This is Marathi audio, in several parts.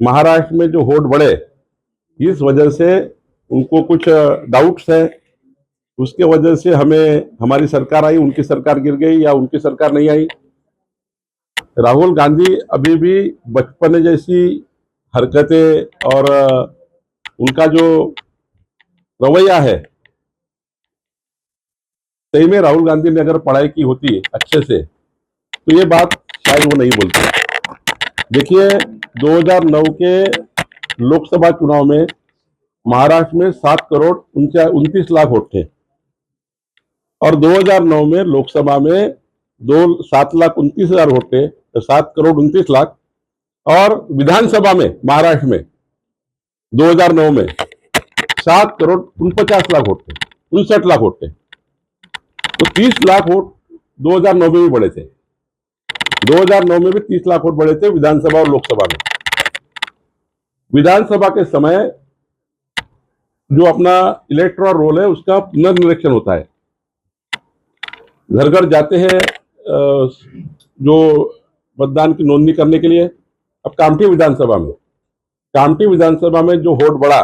महाराष्ट्र में जो वोट बढ़े, इस वजह से उनको कुछ डाउट्स है। उसके वजह से हमें, हमारी सरकार आई, उनकी सरकार गिर गई या उनकी सरकार नहीं आई। राहुल गांधी अभी भी बचपन जैसी हरकतें और उनका जो रवैया है, सही में राहुल गांधी ने अगर पढ़ाई की होती अच्छे से तो ये बात शायद वो नहीं बोलते। देखिए 2009 के लोकसभा चुनाव में महाराष्ट्र में सात करोड़ उनतीस लाख वोट थे। और 2009 में लोकसभा में दो, सात लाख उनतीस हज़ार वोट थे तो सात करोड़ उनतीस लाख। और विधानसभा में, महाराष्ट्र में 2009 में सात करोड़ उनपचास लाख वोट थे, उनसठ लाख वोट थे। तो तीस लाख वोट 2009 में भी बढ़े थे। 2009 में भी तीस लाख वोट बढ़े थे विधानसभा और लोकसभा में। विधानसभा के समय जो अपना इलेक्ट्रॉल रोल है, उसका पुनर्निरीक्षण होता है। घर घर जाते हैं जो मतदान की नोंदणी करने के लिए। अब कामठी विधानसभा में, कामठी विधानसभा में जो वोट बढ़ा,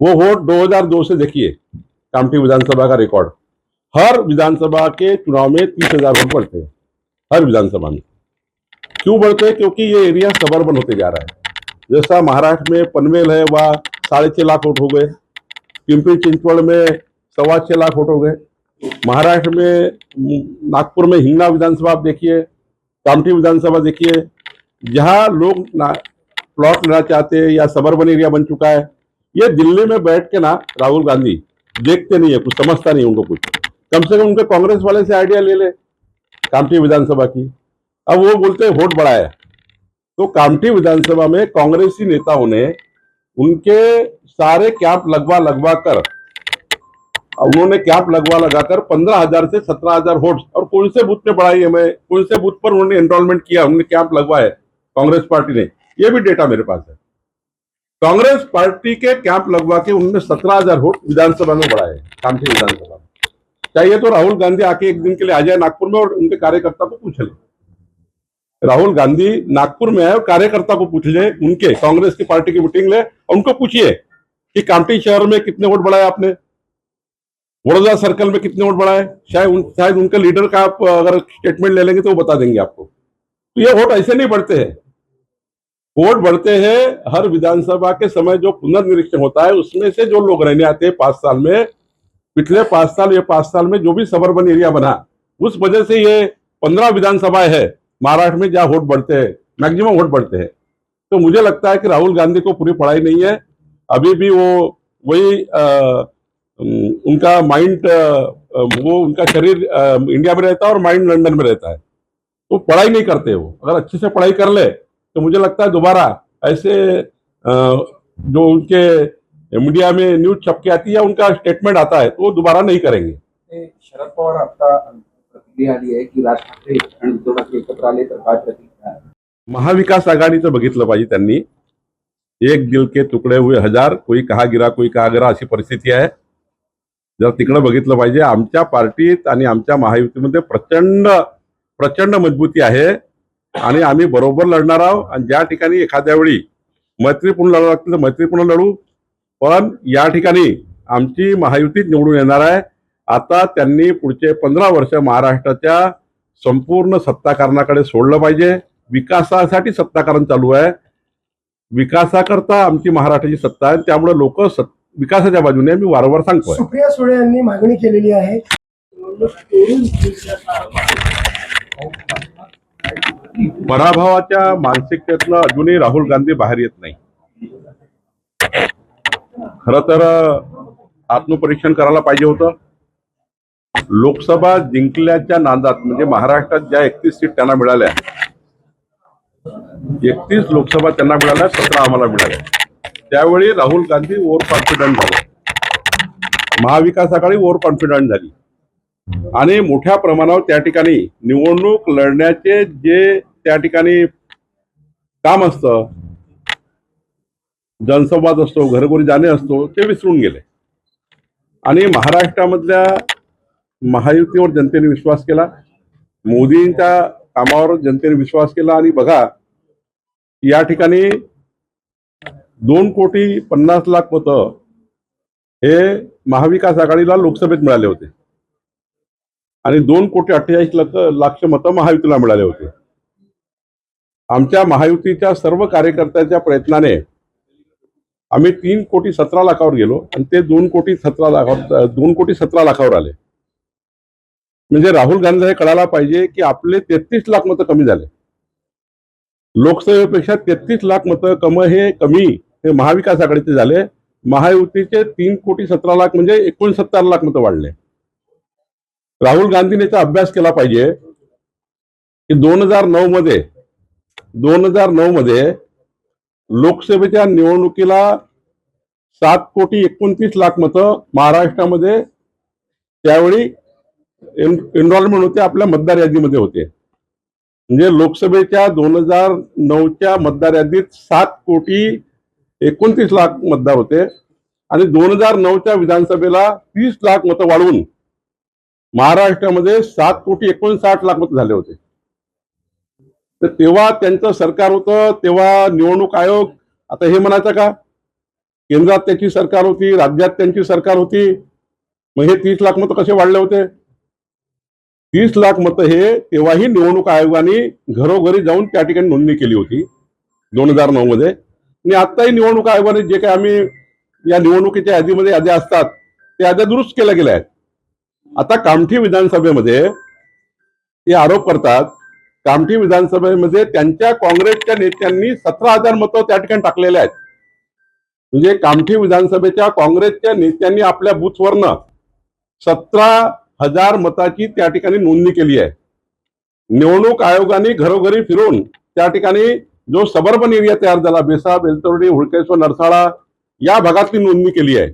वो वोट 2002 से देखिए, कामठी विधानसभा का रिकॉर्ड हर विधानसभा के चुनाव में तीस हज़ार वोट बढ़ते हैं। हर विधानसभा में। क्यों बढ़ते हैं? क्योंकि ये एरिया सबर्बन होते जा रहा है। जैसा महाराष्ट्र में पनवेल है, वह साढ़े छह लाख वोट हो गए। पिंपरी चिंचवड़ में सवा छह लाख वोट हो गए। महाराष्ट्र में नागपुर में हिंगना विधानसभा आप देखिए कामठी विधानसभा देखिए, जहाँ लोग ना प्लॉट लेना चाहते हैं या सबर्बन एरिया बन चुका है। ये दिल्ली में बैठ के ना राहुल गांधी देखते नहीं है, कुछ समझता नहीं उनको कुछ। कम से कम उनके कांग्रेस वाले से आइडिया ले ले। कामठी विधानसभा की। अब वो बोलते हैं वोट बढ़ाया। तो कामठी विधानसभा में कांग्रेसी नेताओं ने उनके सारे कैंप लगवा लगवा कर, उन्होंने कैंप लगवा लगाकर पंद्रह हज़ार से सत्रह हज़ार वोट और कौन से बूथ पे बढ़ाई हमें, कौन से बूथ पर उन्होंने एनरोलमेंट किया, उन्होंने कैंप लगवाए, कांग्रेस पार्टी ने। ये भी डेटा मेरे पास है। कांग्रेस पार्टी के कैंप लगवा के उन्होंने सत्रह हज़ार वोट विधानसभा में बढ़ाए, कामठी विधानसभा। चाहिए तो राहुल गांधी आके एक दिन के लिए आ जाए नागपुर में और उनके कार्यकर्ता को पूछ ले। राहुल गांधी नागपुर में है और कार्यकर्ता को पूछ ले उनके कांग्रेस की पार्टी की मीटिंग ले और उनको पूछिए कि कामठी शहर में कितने वोट बढ़ाए आपने? वडोदरा सर्कल में कितने वोट बढ़ाए? शायद उन, शायद उनके लीडर का आप अगर स्टेटमेंट ले लेंगे तो वो बता देंगे आपको। तो ये वोट ऐसे नहीं बढ़ते हैं। वोट बढ़ते हैं हर विधानसभा के समय जो पुनर्निरीक्षण होता है उसमें से जो लोग रहने आते हैं पाँच साल में पिछले पाँच साल या पाँच साल में जो भी सबर्बन एरिया बना उस वजह से ये पंद्रह विधानसभा है महाराष्ट्र में जहाँ वोट बढ़ते हैं मैक्सिमम वोट बढ़ते हैं। तो मुझे लगता है कि राहुल गांधी को पूरी पढ़ाई नहीं है अभी भी वो वही उनका माइंड वो उनका शरीर इंडिया में रहता है और माइंड लंदन में रहता है। तो पढ़ाई नहीं करते वो अगर अच्छे से पढ़ाई कर ले तो मुझे लगता है दोबारा ऐसे अ, जो उनके मीडिया में न्यूज छप के आती है उनका स्टेटमेंट आता है तो वो दोबारा नहीं करेंगे। शरद पवार आता प्रतिक्रिया आली आहे की राज ठाकरे आणि उद्धव ठाकरे एकत्र आले तर काय प्रतिक्रिया आहे? महाविकास आघाडीचं बघितलं पाहिजे त्यांनी। एक दिल के तुकडे हुए हजार कोई कहा गिरा कोई कहा गिरा अशी परिस्थिती आहे। जर तिकडं बघितलं पाहिजे आमच्या पार्टीत आणि आमच्या महायुतीमध्ये प्रचंड प्रचंड मजबूती आहे आणि आम्ही बरोबर लढणार आहोत. आणि ज्या ठिकाणी एखाद्या वेळी मैत्रीपूर्ण लढावं लागतं तर मैत्रीपूर्ण लढू पण या ठिकाणी आमची महायुतीच निवडून येणार आहे. आता त्यांनी पुढचे पंधरा वर्ष महाराष्ट्राच्या संपूर्ण सत्ताकारणाकडे सोडलं पाहिजे. विकासासाठी सत्ताकरण चालू आहे. विकासाकरता आमची महाराष्ट्राची सत्ता आहे. त्यामुळे लोक विकासाच्या बाजूने मी वारंवार सांगतोय. सुप्रिया सुळे यांनी मागणी केलेली आहे. पराभवाच्या मानसिकतेतनं अजूनही राहुल गांधी बाहेर येत नाही. खर तर आत्मपरीक्षण करायला पाहिजे होतं. लोकसभा जिंकल्याच्या नांदात म्हणजे महाराष्ट्रात ज्या एकतीस सीट त्यांना मिळाल्या एकतीस लोकसभा त्यांना मिळाल्या सतरा आम्हाला मिळाल्या. त्यावेळी राहुल गांधी ओव्हर कॉन्फिडंट झाले. महाविकास आघाडी ओव्हर कॉन्फिडंट झाली. आणि मोठ्या प्रमाणावर त्या ठिकाणी निवडणूक लढण्याचे जे त्या ठिकाणी काम असतं जनसंवाद असतो घरोघरी जाणे असतो ते विसरून गेले. आणि महाराष्ट्रामधल्या महायुतीवर जनतेने विश्वास केला मोदींच्या कामावर जनतेने विश्वास केला आणि बघा या ठिकाणी दोन कोटी पन्नास लाख मतं हे महाविकास आघाडीला लोकसभेत मिळाले होते. आणि दोन कोटी अठ्ठेचाळीस लाख लाख मतं महायुतीला मिळाले होते. आमच्या महायुतीच्या सर्व कार्यकर्त्यांच्या प्रयत्नाने आम्ही तीन कोटी सतरा लाखावर गेलो आणि ते दोन कोटी सतरा लाखावर दोन कोटी सतरा लाखावर आले. म्हणजे राहुल गांधी हे कळायला पाहिजे की आपले तेहतीस लाख मतं कमी झाले. लोकसभेपेक्षा तेहतीस लाख मतं कम हे कमी हे महाविकास आघाडीचे झाले. महायुतीचे तीन कोटी सतरा लाख म्हणजे एकोणसत्तर लाख मतं वाढले. राहुल गांधीने याचा अभ्यास केला पाहिजे की दोन हजार नऊ मध्ये दोन हजार नऊ मध्ये लोकसभेच्या निवडणुकीला सात कोटी एकोणतीस लाख मतं महाराष्ट्रामध्ये त्यावेळी एनरोलमेंट होते आपल्या मतदार यादीमध्ये होते. म्हणजे लोकसभेच्या दोन हजार नऊच्या मतदार यादीत सात कोटी एकोणतीस लाख मतदार होते आणि दोन हजार नऊच्या विधानसभेला तीस लाख मतं वाढवून महाराष्ट्रामध्ये सात कोटी एकोणसाठ लाख मतं झाले होते. तर तेव्हा त्यांचं सरकार होतं तेव्हा निवडणूक आयोग आता हे म्हणायचं का? केंद्रात त्याची सरकार होती राज्यात त्यांची सरकार होती. मग हे तीस लाख मतं कसे वाढले होते? तीस लाख मतं हे तेव्हाही निवडणूक आयोगाने घरोघरी जाऊन त्या ठिकाणी नोंदणी केली होती दोन हजार नऊ मध्ये. आणि आत्ताही निवडणूक आयोगाने जे काही आम्ही या निवडणुकीच्या यादीमध्ये याद्या असतात त्या याद्या दुरुस्त केल्या गेल्या आहेत. आता कामठी विधानसभेमध्ये ते आरोप करतात कामठी विधानसभेमध्ये त्यांच्या काँग्रेसच्या नेत्यांनी सतरा हजार मतं त्या ठिकाणी टाकलेले आहेत. म्हणजे कामठी विधानसभेच्या काँग्रेसच्या नेत्यांनी आपल्या बूथवरनं सतरा हजार मताची त्या ठिकाणी नोंदणी केली आहे. निवडणूक आयोगाने घरोघरी फिरून त्या ठिकाणी जो सबर्बन एरिया तयार झाला बेसा बेलतर्डी हुळकेश्वर नरसाळा या भागातली नोंदणी केली आहे.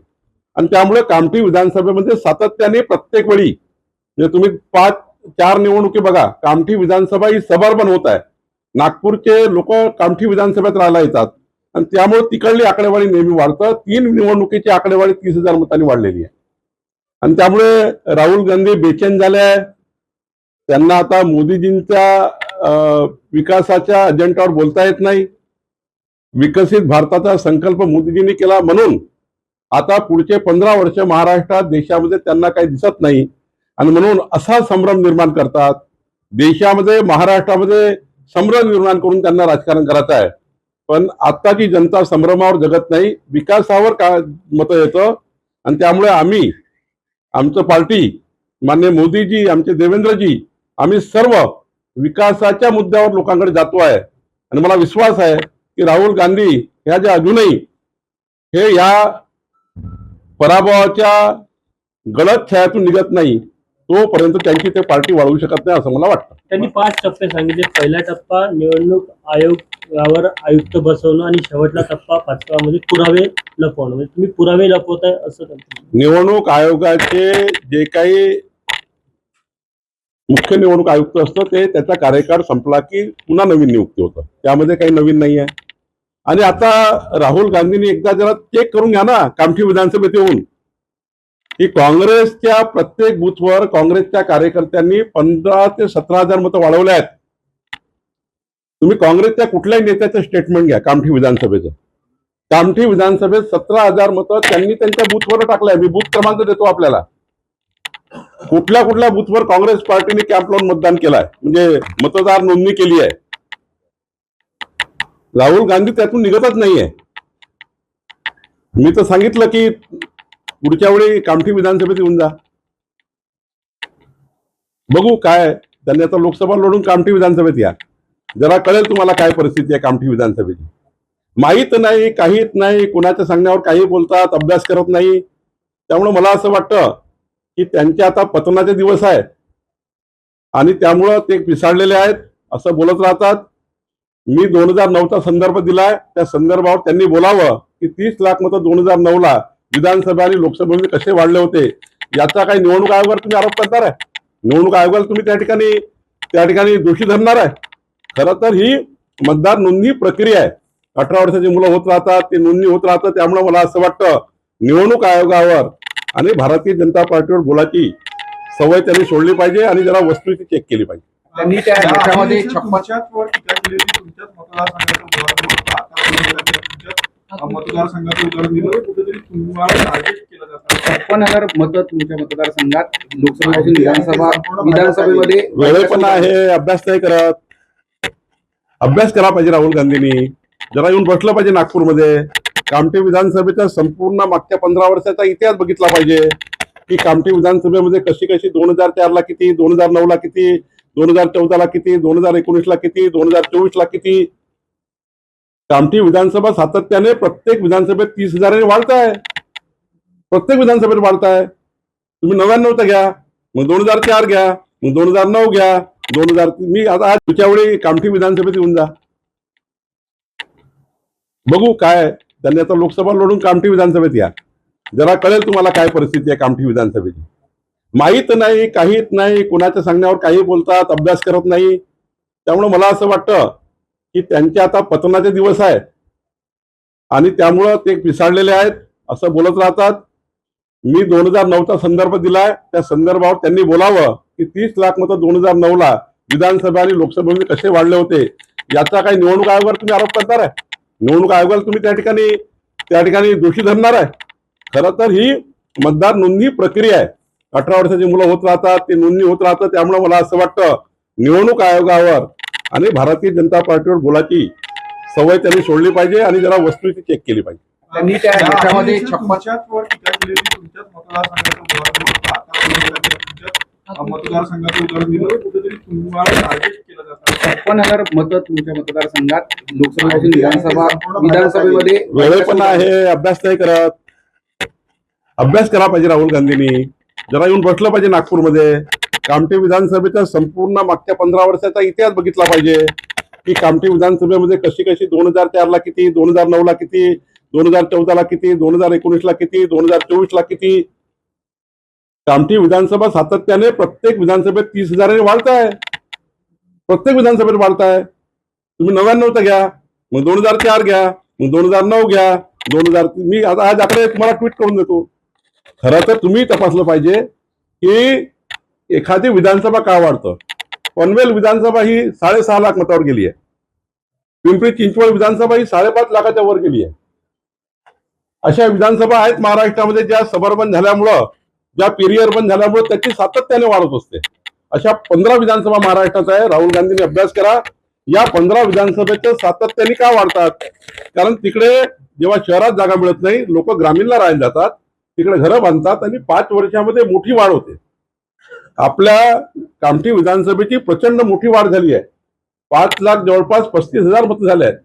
आणि त्यामुळे कामठी विधानसभेमध्ये सातत्याने प्रत्येक वेळी म्हणजे तुम्ही पाच चार निवडणुकी बघा कामठी विधानसभा ही सबर्बन होत आहे. नागपूरचे लोक कामठी विधानसभेत राहायला येतात. आणि त्यामुळे तिकडली आकडेवारी नेहमी वाढतं. तीन निवडणुकीची आकडेवारी तीस हजार मतांनी वाढलेली आहे. आणि त्यामुळे राहुल गांधी बेचैन झाले आहे. त्यांना आता मोदीजींच्या अं, विकासाच्या अजेंडावर बोलता येत नाही. विकसित भारताचा संकल्प मोदीजींनी केला म्हणून आता पुढचे पंधरा वर्ष महाराष्ट्रात देशामध्ये त्यांना काही दिसत नाही. आणि म्हणून असा संभ्रम निर्माण करतात. देशामध्ये महाराष्ट्रामध्ये संभ्रम निर्माण करून त्यांना राजकारण करायचं आहे. पण आत्ताची जनता संभ्रमावर जगत नाही विकासावर का मतं येतं? आणि त्यामुळे आम्ही आमचं पार्टी मान्य मोदीजी आमचे देवेंद्रजी आम्ही सर्व विकासाच्या मुद्द्यावर लोकांकडे जातो आहे. आणि मला विश्वास आहे की राहुल गांधी ह्या ज्या अजूनही हे या पराभवाच्या गलत छायातून निघत नाही. तोपर्यंत त्यांची ते पार्टी वाढवू शकत नाही असं मला वाटतं. त्यांनी पाच टप्पे सांगितले. पहिला टप्पा निवडणूक आयोगावर आयुक्त बसवणं आणि शेवटला टप्पा पाचव्यामध्ये पुरावे लपवणं. म्हणजे तुम्ही पुरावे लपवताय असं. निवडणूक आयोगाचे जे काही मुख्य निवडणूक आयुक्त असतं ते त्याचा कार्यकाळ संपला की पुन्हा नवीन नियुक्ती होतं. त्यामध्ये काही नवीन नाही आहे आणि आता राहुल गांधींनी एकदा जरा चेक करून घ्या ना कामठी विधानसभेत येऊन. की काँग्रेसच्या प्रत्येक बूथवर काँग्रेसच्या कार्यकर्त्यांनी पंधरा ते सतरा हजार मतं वाढवले आहेत. तुम्ही काँग्रेसच्या कुठल्याही नेत्याचं स्टेटमेंट घ्या कामठी विधानसभेचं. कामठी विधानसभेत सतरा हजार मतं त्यांनी त्यांच्या बूथवर टाकलंय. मी बूथ क्रमांक देतो आपल्याला. कुठल्या कुठल्या बूथवर काँग्रेस पार्टीने कॅम्प लावून मतदान केलाय? म्हणजे मतदार नोंदणी केली आहे. राहुल गांधी त्यातून निघतच नाहीये. मी तर सांगितलं की पुढच्या वेळी कामठी विधानसभेत येऊन जा. बघू काय त्यांनी आता लोकसभा लढून कामठी विधानसभेत या. जरा कळेल तुम्हाला काय परिस्थिती आहे कामठी विधानसभेची. माहीत नाही काहीच नाही कुणाच्या सांगण्यावर काही बोलतात अभ्यास करत नाही. त्यामुळे मला असं वाटतं की त्यांचे आता पतनाचे दिवस आहेत. आणि त्यामुळं ते पिसाळलेले आहेत असं बोलत राहतात. मी दोन हजार नऊचा संदर्भ दिलाय. त्या संदर्भावर त्यांनी बोलावं की तीस लाख मतं दोन हजार नऊ ला विधानसभा आणि लोकसभेमध्ये कसे वाढले होते याचा काही निवडणूक आयोगावर तुम्ही आरोप करणार आहे. निवडणूक आयोगाला तुम्ही त्या ठिकाणी त्या ठिकाणी दोषी धरणार आहे. खरं तर ही मतदार नोंदणी प्रक्रिया आहे. अठरा वर्षाची मुलं होत राहतात ते नोंदणी होत राहतं त्यामुळे मला असं वाटतं निवडणूक आयोगावर आणि भारतीय जनता पार्टीवर बोलाची सवय त्यांनी सोडली पाहिजे आणि जरा वस्तुस्थिती चेक केली पाहिजे. त्यांनी त्या छप्पन तुमच्याच वर टीका केलेली तुमच्याच मतदारसंघाचं उदाहरण दिलं कुठेतरी तुम्हाला टार्गेट केलं जातं. छप्पन मतं तुमच्या मतदारसंघात लोकसभेपासून विधानसभा विधानसभेमध्ये वेळे पण आहे अभ्यास नाही करत. अभ्यास करा पाहिजे राहुल गांधींनी. जरा येऊन बसलं पाहिजे नागपूरमध्ये. कामठी विधानसभेचा संपूर्ण मागच्या पंधरा वर्षाचा इतिहास बघितला पाहिजे. की कामठी विधानसभेमध्ये कशी कशी दोन हजार चारला किती दोन हजार नऊला किती दोन हजार चौदाला किती दोन हजार एकोणीसला किती दोन हजार चोवीसला किती कामठी विधानसभा सातत्याने प्रत्येक विधानसभेत तीस हजाराने वाढत आहे प्रत्येक विधानसभेत वाढताय. तुम्ही नव्याण्णव तर घ्या मग दोन हजार चार घ्या मग दोन हजार नऊ घ्या दोन हजार मी आता आज पुढच्या वेळी कामठी विधानसभेत येऊन जा. बघू काय त्यांनी आता लोकसभा लढून कामठी विधानसभेत या. जरा कळेल तुम्हाला काय परिस्थिती आहे कामठी विधानसभेची. माहीत नाही काहीच नाही कुणाच्या सांगण्यावर काही बोलतात अभ्यास करत नाही. त्यामुळे मला असं वाटतं की त्यांचे आता पतनाचे दिवस आहेत. आणि त्यामुळं ते पिसाळलेले आहेत असं बोलत राहतात. मी दोन हजार नऊचा संदर्भ दिलाय. त्या संदर्भावर त्यांनी बोलावं की तीस लाख मतं दोन हजार नऊ ला विधानसभा आणि लोकसभेमध्ये कसे वाढले होते याचा काही निवडणूक आयोगावर तुम्ही आरोप करणार आहे. निवडणूक आयोगाला तुम्ही त्या ठिकाणी त्या ठिकाणी दोषी धरणार आहे. खरं तर ही मतदार नोंदणी प्रक्रिया आहे. अठरा वर्षाची मुलं होत राहतात ते नोंदणी होत राहतं त्यामुळे मला असं वाटतं निवडणूक आयोगावर आणि भारतीय जनता पार्टीवर बोलाची सवय त्यांनी सोडली पाहिजे आणि जरा वस्तुस्थिती चेक केली पाहिजे. त्यांनी त्या त्या याच्यामध्ये आधीच छप्पन हजार मतं तुमच्या मतदारसंघात लोकसभेपासून विधानसभा विधानसभेमध्ये वेळे पण आहे अभ्यास नाही करत. अभ्यास करा पाहिजे राहुल गांधींनी. जरा येऊन बसलं पाहिजे नागपूरमध्ये. कामठी विधानसभेचा संपूर्ण मागच्या पंधरा वर्षाचा इतिहास बघितला पाहिजे. की कामठी विधानसभेमध्ये कशी कशी दोन हजार चारला किती दोन हजार नऊला किती दोन हजार चौदाला किती दोन हजार एकोणीसला किती दोन हजार चोवीसला किती? कामठी विधानसभा सातत्याने प्रत्येक विधानसभेत तीस हजाराने वाढत आहे प्रत्येक विधानसभेत वाढत आहे तुम्ही नव्याण्णवचा घ्या मग दोन हजार चार घ्या मग दोन हजार नऊ घ्या दोन हजार मी आता आज आकडे तुम्हाला ट्विट करून देतो. खरं तर तुम्ही तपासलं पाहिजे की एखादी विधानसभा का वाढतं? पनवेल विधानसभा ही साडेसहा लाख मतावर गेली आहे. पिंपरी चिंचवड विधानसभा ही साडेपाच लाखाच्या वर गेली आहे. अशा विधानसभा आहेत महाराष्ट्रामध्ये ज्या सबर्बन झाल्यामुळं ज्या पेरियर बंद झाल्यामुळे त्याची सातत्याने वाढत असते. अशा पंधरा विधानसभा महाराष्ट्राचा आहे. राहुल गांधींनी अभ्यास करा. या पंधरा विधानसभेच्या सातत्याने का वाढतात? कारण तिकडे जेव्हा शहरात जागा मिळत नाही लोक ग्रामीणला राहायला जातात तिकडे घरं बांधतात आणि पाच वर्षामध्ये मोठी वाढ होते. आपल्या कामठी विधानसभेची प्रचंड मोठी वाढ झाली आहे. पाच लाख जवळपास पस्तीस हजार मतं झाले आहेत.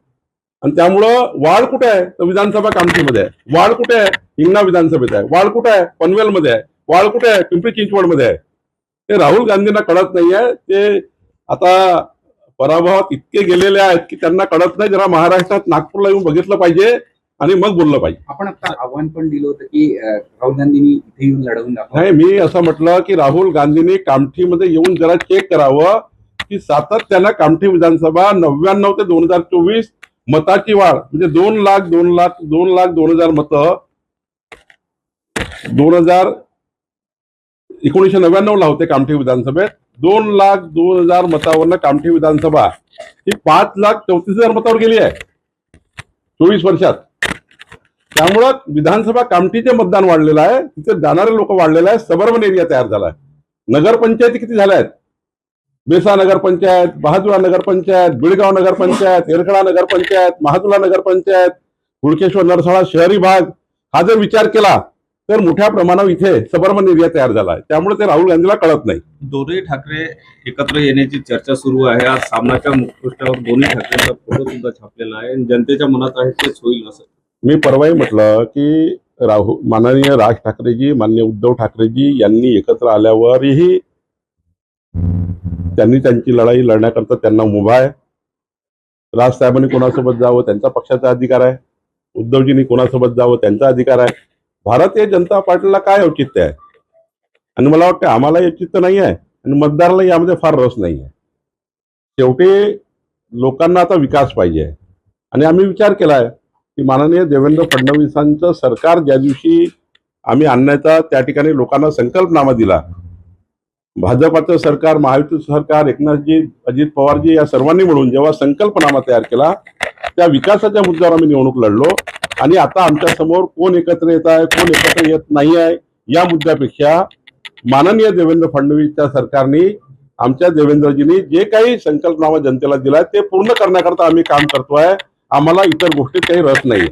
आणि त्यामुळं वाढ कुठे आहे? तर विधानसभा कामठीमध्ये आहे. वाढ कुठे आहे? हिंगणा विधानसभेत आहे. वाढ कुठे आहे? पनवेलमध्ये आहे. वाढ कुठे आहे? पिंपरी चिंचवडमध्ये आहे. ते राहुल गांधींना कळत नाहीये. ते आता पराभवात इतके गेलेले आहेत की त्यांना कळत नाही. जरा महाराष्ट्रात नागपूरला येऊन बघितलं पाहिजे. आणि मग बोललं पाहिजे आपण आता आव्हान पण दिलं होतं की राहुल गांधींनी इथे येऊन लढवून दाखवा. नाही मी असं म्हटलं की राहुल गांधींनी कामठीमध्ये येऊन जरा चेक करावं की सातत्यानं कामठी विधानसभा नव्याण्णव ते दोन हजार चोवीस मताची वाढ म्हणजे दोन लाख दोन लाख दोन लाख दोन हजार मतं दोन हजार एकोणीसशे नव्याण्णव ला होते कामठी विधानसभेत. दोन लाख दोन हजार मतावरनं कामठी विधानसभा ही पाच लाख चौतीस हजार मतावर गेली आहे. चोवीस वर्षात. त्यामुळं विधानसभा कामठीचे मतदान वाढलेलं आहे तिथे जाणारे लोक वाढलेले आहे सबर्बन एरिया तयार झाला आहे. नगरपंचायती किती झाल्या आहेत? बेसा नगरपंचायत बहादुरा नगरपंचायत बिळगाव नगरपंचायत येरखडा नगरपंचायत महादुला नगरपंचायत हुडकेश्वर नरसाळा शहरी भाग हा जर विचार केला तर मोठ्या प्रमाणावर इथे सबर्बन एरिया तयार झाला आहे. त्यामुळे ते राहुल गांधीला कळत नाही. दोन्ही ठाकरे एकत्र येण्याची चर्चा सुरू आहे. आज सामनाच्या मुखपृष्ठावर दोन्ही ठाकरेंचा फोटो सुद्धा छापलेला आहे. आणि जनतेच्या मनात आहे तेच होईल असं. मी परवाही म्हटलं की राहुल माननीय राज ठाकरेजी माननीय उद्धव ठाकरेजी यांनी एकत्र आल्यावरही त्यांनी त्यांची लढाई लढण्याकरता त्यांना मुभा आहे. राजसाहेबांनी कोणासोबत जावं त्यांचा पक्षाचा अधिकार आहे. उद्धवजींनी कोणासोबत जावं त्यांचा अधिकार आहे. भारतीय जनता पार्टीला काय औचित्य आहे? आणि मला वाटतं आम्हाला औचित्य नाही आहे आणि मतदाराला यामध्ये फार रस नाही आहे. शेवटी लोकांना आता विकास पाहिजे आणि आम्ही विचार केला आहे की माननीय देवेंद्र फडणवीसांचं सरकार ज्या दिवशी आम्ही आणण्याचा त्या ठिकाणी लोकांना संकल्पनामा दिला. भाजपाचं सरकार महायुतीचं सरकार एकनाथजी अजित पवारजी या सर्वांनी म्हणून जेव्हा संकल्पनामा तयार केला त्या विकासाच्या मुद्द्यावर आम्ही निवडणूक लढलो. आणि आता आमच्यासमोर कोण एकत्र येत आहे कोण एकत्र येत नाही आहे या मुद्द्यापेक्षा माननीय देवेंद्र फडणवीसच्या सरकारने आमच्या देवेंद्रजींनी जे काही संकल्पनामा जनतेला दिलाय ते पूर्ण करण्याकरता आम्ही काम करतोय. आम्हाला इतर गोष्टीत काही रस नाही.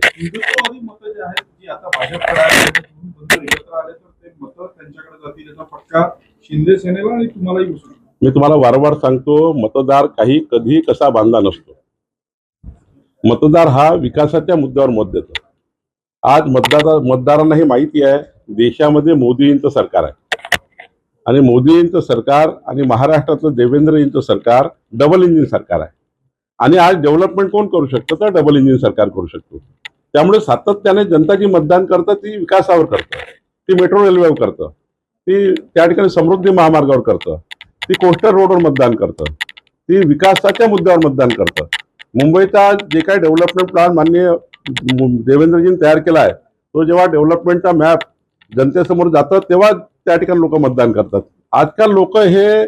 मी तुम्हाला वारंवार सांगतो मतदार काही कधी कसा बांधला नसतो. मतदार हा विकासाच्या मुद्द्यावर मत देतो. आज मतदार मतदारांना हे माहिती आहे देशामध्ये मोदींचं सरकार आहे. आणि मोदींचं सरकार आणि महाराष्ट्रातलं देवेंद्रजींचं सरकार डबल इंजिन सरकार आहे. आणि आज डेव्हलपमेंट कोण करू शकतं? तर डबल इंजिन सरकार करू शकतो. त्यामुळे सातत्याने जनता जी मतदान करतं ती विकासावर करतं. ती मेट्रो रेल्वेवर करतं. ती त्या ठिकाणी समृद्धी महामार्गावर करतं. ती कोस्टर रोडवर मतदान करतं. ती विकासाच्या मुद्द्यावर मतदान करतं. मुंबईचा जे काही डेव्हलपमेंट प्लॅन माननीय मु- देवेंद्रजींनी तयार केला आहे तो जेव्हा डेव्हलपमेंटचा मॅप जनतेसमोर जातं तेव्हा त्या ठिकाणी लोक मतदान करतात. आजकाल लोक हे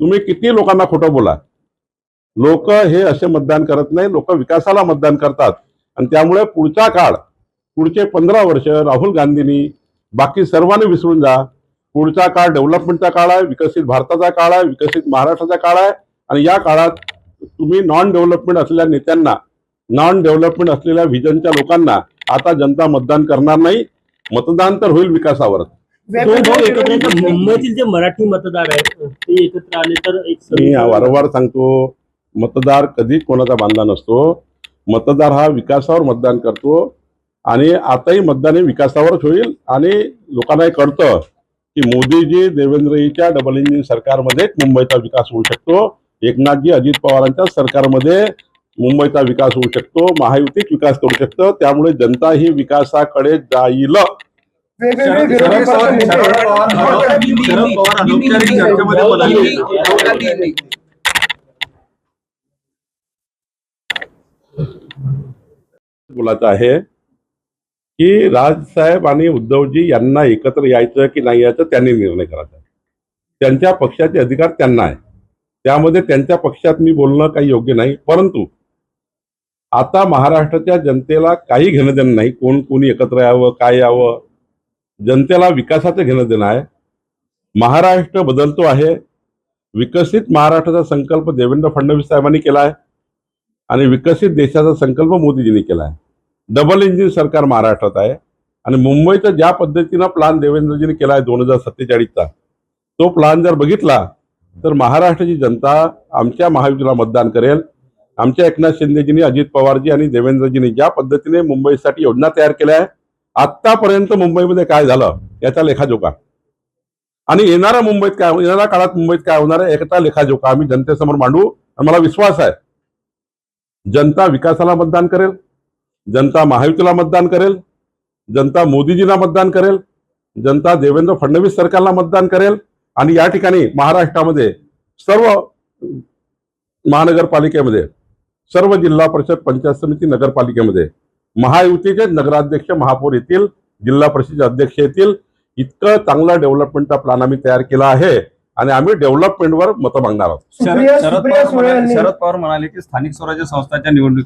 तुम्ही किती लोकांना खोटं बोला लोक हे असे मतदान करत नाही लोक विकासाला मतदान करतात. आणि त्यामुळे पुढचा काळ पुढचे पंधरा वर्ष राहुल गांधींनी बाकी सर्वांनी विसरून जा. पुढचा काळ डेव्हलपमेंटचा काळ आहे विकसित भारताचा काळ आहे विकसित महाराष्ट्राचा काळ आहे. आणि या काळात तुम्ही नॉन डेव्हलपमेंट असलेल्या नेत्यांना नॉन डेव्हलपमेंट असलेल्या व्हिजनच्या लोकांना आता जनता मतदान करणार नाही. मतदान तर होईल विकासावर. मुंबईतील जे मराठी मतदार आहेत ते एकत्र आले तर एक मी वारंवार सांगतो मतदार कधीच कोणाचा बांधला नसतो मतदार हा विकासावर मतदान करतो आणि आताही मतदान हे विकासावरच होईल आणि लोकांना हे कळतं की मोदीजी देवेंद्रजीच्या डबल इंजिन सरकारमध्ये मुंबईचा विकास होऊ शकतो एकनाथजी अजित पवारांच्या सरकारमध्ये मुंबईचा विकास होऊ शकतो महायुतीच विकास करू शकतं त्यामुळे जनता ही विकासाकडे जाईल शरद पवार पक्ष शरद नेते पवार शरद पवार अनौपचारिक चर्चेमध्ये म्हणाले बोलायचं आहे की राजसाहेब आणि उद्धवजी यांना एकत्र यायचं की नाही यायचं त्यांनी निर्णय करायचा त्यांच्या पक्षाचे अधिकार त्यांना आहे. त्यामध्ये त्यांच्या पक्षात मी बोलणं काही योग्य नाही परंतु आता महाराष्ट्राच्या जनतेला काही घेणं देणं नाही. कोण कोणी एकत्र यावं काय यावं? जनतेला विकासाचं घेणं देणं आहे. महाराष्ट्र बदलतो आहे. विकसित महाराष्ट्राचा संकल्प देवेंद्र फडणवीस साहेबांनी केला आहे. आणि विकसित देशाचा संकल्प मोदीजींनी केला आहे. डबल इंजिन सरकार महाराष्ट्रात आहे. आणि मुंबईचा ज्या पद्धतीनं प्लान देवेंद्रजींनी केला आहे दोन हजार सत्तेचाळीसचा तो प्लान जर बघितला तर महाराष्ट्राची जनता आमच्या महायुतीला मतदान करेल. आमच्या एकनाथ शिंदेजींनी अजित पवारजी आणि देवेंद्रजींनी ज्या पद्धतीने मुंबईसाठी योजना तयार केल्या आहे आत्तापर्यंत मुंबईमध्ये काय झालं याचा लेखाजोखा. आणि येणाऱ्या मुंबईत काय येणाऱ्या काळात मुंबईत काय होणार आहे याचा लेखाजोखा आम्ही जनतेसमोर मांडू आणि मला विश्वास आहे. जनता विकासाला मतदान करेल जनता महायुतीला मतदान करेल जनता मोदीजींना मतदान करेल जनता देवेंद्र फडणवीस सरकारला मतदान करेल आणि या ठिकाणी महाराष्ट्रामध्ये सर्व महानगरपालिकेमध्ये सर्व जिल्हा परिषद पंचायत समिती नगरपालिकेमध्ये महायुतीचे नगराध्यक्ष महापौर येतील जिल्हा परिषद अध्यक्ष येतील. इतकं चांगला डेव्हलपमेंटचा प्लॅन आम्ही तयार केला आहे आणि आम्ही डेव्हलपमेंटवर मतं मागणार आहोत. शरद पवार यांनी शरद पवार म्हणाले की स्थानिक स्वराज्य संस्थांच्या निवडणुकी